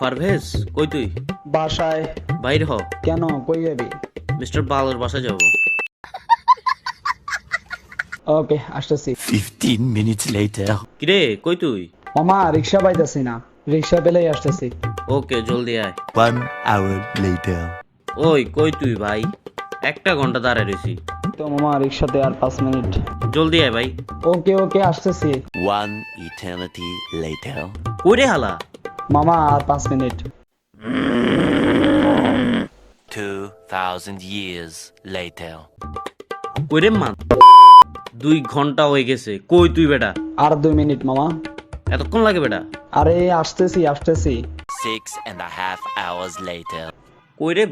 পারভেজ কই তুই? বাসায়। বাইরে হ। কেন? কই যাবি? মিস্টার বালের বাসা যাব। ওকে আসতেছি। 15 minutes later. কিরে কই তুই? মামা রিক্সা পাইতেছি না। রিক্সা পেলেই আসতেছি। ওকে জলদি আয়। One hour later. ওই কই তুই ভাই? একটা ঘণ্টা দাঁড়ায় রইছি। তো মামা রিক্সাতে আর পাঁচ মিনিট। জলদি আয় ভাই। ওকে ওকে আসতেছি। One eternity later. কই রে হালা? মামা আর পাঁচ মিনিট। 2000 years later. কই রে মা দুই ঘণ্টা হয়ে গেছে। কই তুই বেটা? আর দুই মিনিট মামা। এতক্ষণ লাগে বেটা? আরে আসতেছি আসতেছি। Six and a half hours later. কই রে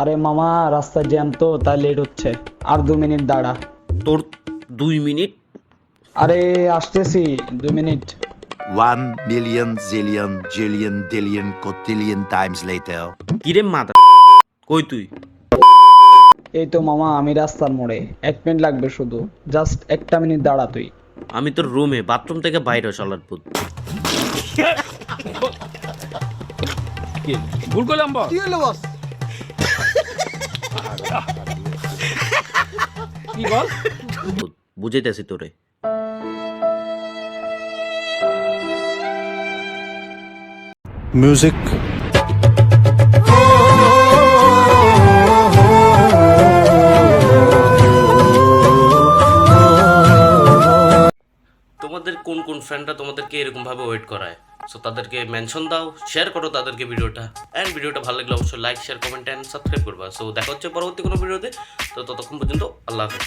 আরে মামা রাস্তায় জ্যাম তো তাই লেট হচ্ছে। আর দু মিনিট দাঁড়া। তোর দুই মিনিট? আরে আসতেছি দুই minute. One million zillion jillion dillion cotillion times later. কিরে মাথা কই তুই? এই তো মামা আমি রাস্তার মোড়ে। এক মিনিট লাগবে শুধু। জাস্ট একটা মিনিট দাঁড়া তুই। আমি তোর রুমে বাথরুম থেকে বাইরে চলার পুত ভুল করলাম বস? কি বল? বুঝাইতেছি তোরে। Music. তোমাদের কোন কোন ফ্রেন্ডরা তোমাদেরকে এরকম ভাবে ওয়েট করায়? সো তাদেরকে মেনশন দাও শেয়ার করো তাদেরকে ভিডিওটা। অ্যান্ড ভিডিওটা ভালো লাগলে অবশ্যই like share comment and subscribe করবা। সো দেখা হচ্ছে পরবর্তী কোনো ভিডিওতে। তো ততক্ষণ পর্যন্ত আল্লাহ হাফেজ।